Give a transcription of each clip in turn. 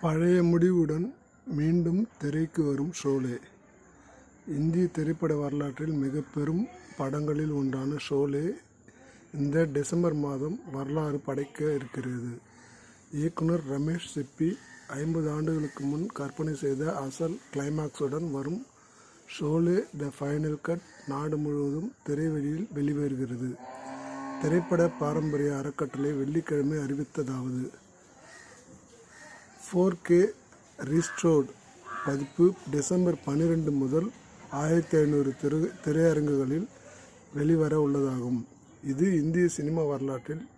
பழைய முடிவுடன் மீண்டும் திரைக்கு வரும் ஷோலே. இந்திய திரைப்பட வரலாற்றில் மிக பெரும் படங்களில் ஒன்றான ஷோலே இந்த டிசம்பர் மாதம் வரலாறு படைக்க இருக்கிறது. இயக்குனர் ரமேஷ் சிப்பி ஐம்பது ஆண்டுகளுக்கு முன் கற்பனை செய்த அசல் கிளைமாக்ஸுடன் வரும் ஷோலே த ஃபைனல் கட் நாடு முழுவதும் திரைவெளியில் வெளிவருகிறது. திரைப்பட பாரம்பரிய அறக்கட்டளை வெள்ளிக்கிழமை அறிவித்ததாவது. ஃபோர் கே ரீஸ்ட்ரோட் பதிப்பு டிசம்பர் பன்னிரெண்டு முதல் ஆயிரத்தி ஐநூறு திரு திரையரங்குகளில் வெளிவர உள்ளதாகும். இது இந்திய சினிமா வரலாற்றில்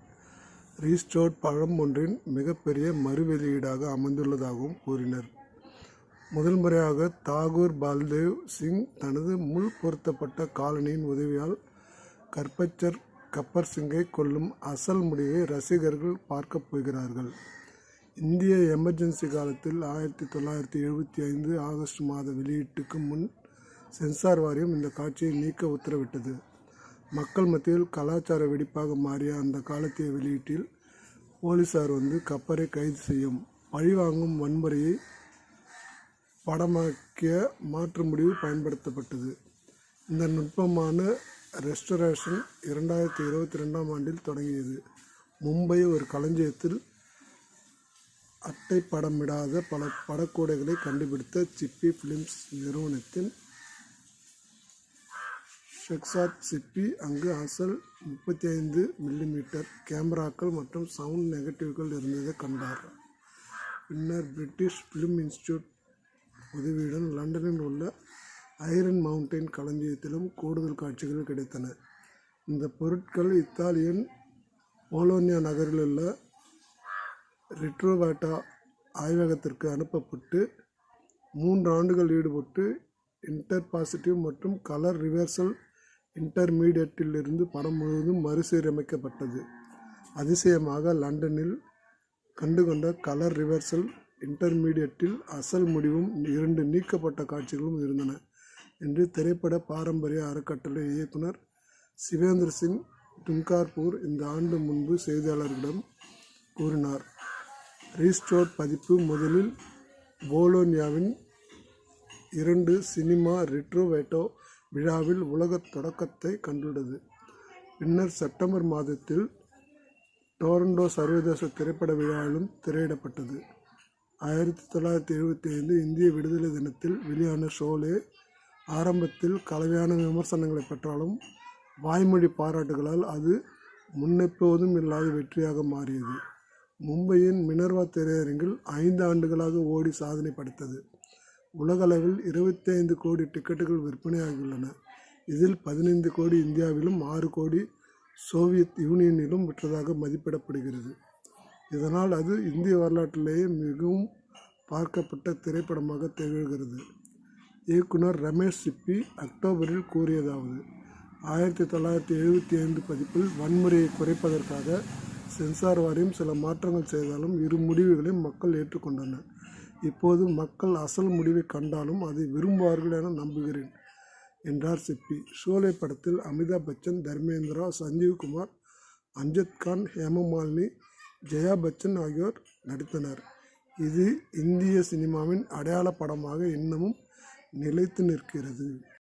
ரீஸ்டோர்ட் பழம் ஒன்றின் மிகப்பெரிய மறுவெளியீடாக அமைந்துள்ளதாகவும் கூறினர். முதல் முறையாக தாகூர் பால்தேவ் சிங் தனது முள் பொருத்தப்பட்ட காலனியின் உதவியால் கற்பச்சர் கப்பர் சிங்கை கொல்லும் அசல் முடிவை ரசிகர்கள் பார்க்கப் போகிறார்கள். இந்திய எமர்ஜென்சி காலத்தில் ஆயிரத்தி தொள்ளாயிரத்தி எழுபத்தி ஐந்து ஆகஸ்ட் மாத வெளியீட்டுக்கு முன் சென்சார் வாரியம் இந்த காட்சியை நீக்க உத்தரவிட்டது. மக்கள் மத்தியில் கலாச்சார வெடிப்பாக மாறிய அந்த காலத்திய வெளியீட்டில் போலீசார் வந்து கப்பரை கைது செய்யும் பழிவாங்கும் வன்முறையை படமாக்கிய மாற்று முடிவு பயன்படுத்தப்பட்டது. இந்த நுட்பமான ரெஸ்டரேஷன் இரண்டாயிரத்தி இருபத்தி ரெண்டாம் ஆண்டில் தொடங்கியது. மும்பை ஒரு களஞ்சியத்தில் அட்டை படமிடாத பல படக்கோடைகளை கண்டுபிடித்த சிப்பி ஃபிலிம்ஸ் நிறுவனத்தின் ஷெக்சாத் சிப்பி. அங்கு அசல் முப்பத்தி ஐந்து மில்லிமீட்டர் கேமராக்கள் மற்றும் சவுண்ட் நெகட்டிவ்கள் இருந்ததை கண்டார். பின்னர் பிரிட்டிஷ் ஃபிலிம் இன்ஸ்டியூட் உதவியுடன் லண்டனில் உள்ள ஐரன் மவுண்டைன் களஞ்சியத்திலும் கூடுதல் காட்சிகள் கிடைத்தன. இந்த பொருட்கள் இத்தாலியன் போலோனியா நகரிலுள்ள ரிட்ரோவேட்டா ஆய்வகத்திற்கு அனுப்பப்பட்டு மூன்று ஆண்டுகள் ஈடுபட்டு இன்டர்பாசிட்டிவ் மற்றும் கலர் ரிவர்சல் இன்டர்மீடியட்டிலிருந்து படம் முழுவதும் மறுசீரமைக்கப்பட்டது. அதிசயமாக லண்டனில் கண்டுகொண்ட கலர் ரிவர்சல் இன்டர்மீடியட்டில் அசல் முடிவும் இரண்டு நீக்கப்பட்ட காட்சிகளும் இருந்தன என்று திரைப்பட பாரம்பரிய அறக்கட்டளை இயக்குனர் சிவேந்திர சிங் துன்கார்பூர் இந்த ஆண்டு முன்பு செய்தியாளர்களிடம் கூறினார். ரீஸ்டோர்ட் பதிப்பு முதலில் போலோனியாவின் இரண்டு சினிமா ரிட்ரோவேட்டோ விழாவில் உலகத் தொடக்கத்தை கண்டுள்ளது. பின்னர் செப்டம்பர் மாதத்தில் டோரண்டோ சர்வதேச திரைப்பட விழாவிலும் திரையிடப்பட்டது. ஆயிரத்தி தொள்ளாயிரத்தி எழுபத்தி ஐந்து இந்திய விடுதலை தினத்தில் வெளியான ஷோலே ஆரம்பத்தில் கலவையான விமர்சனங்களை பெற்றாலும் வாய்மொழி பாராட்டுகளால் அது முன்னெப்போதும் இல்லாத வெற்றியாக மாறியது. மும்பையின் மினர்வா திரையரங்கில் ஐந்து ஆண்டுகளாக ஓடி சாதனை படைத்தது. உலகளவில் இருபத்தி ஐந்து கோடி டிக்கெட்டுகள் விற்பனையாகியுள்ளன. இதில் பதினைந்து கோடி இந்தியாவிலும் ஆறு கோடி சோவியத் யூனியனிலும் விற்றதாக மதிப்பிடப்படுகிறது. இதனால் அது இந்திய வரலாற்றிலேயே மிகவும் பார்க்கப்பட்ட திரைப்படமாக திகழ்கிறது. இயக்குனர் ரமேஷ் சிப்பி அக்டோபரில் கூறியதாவது ஆயிரத்தி தொள்ளாயிரத்தி எழுபத்தி ஐந்து பதிப்பில் வன்முறையை குறைப்பதற்காக சென்சார் வாரியம் சில மாற்றங்கள் செய்தாலும் இரு முடிவுகளையும் மக்கள் ஏற்றுக்கொண்டனர். இப்போது மக்கள் அசல் முடிவை கண்டாலும் அதை விரும்புவார்கள் என நம்புகிறேன் என்றார் சிப்பி. ஷோலே படத்தில் அமிதாப் பச்சன் தர்மேந்திரா சஞ்சீவ் குமார் அம்ஜத் கான் ஹேமமாலினி ஜெயா பச்சன் ஆகியோர் நடித்தனர். இது இந்திய சினிமாவின் அடையாள படமாக இன்னமும் நிலைத்து நிற்கிறது.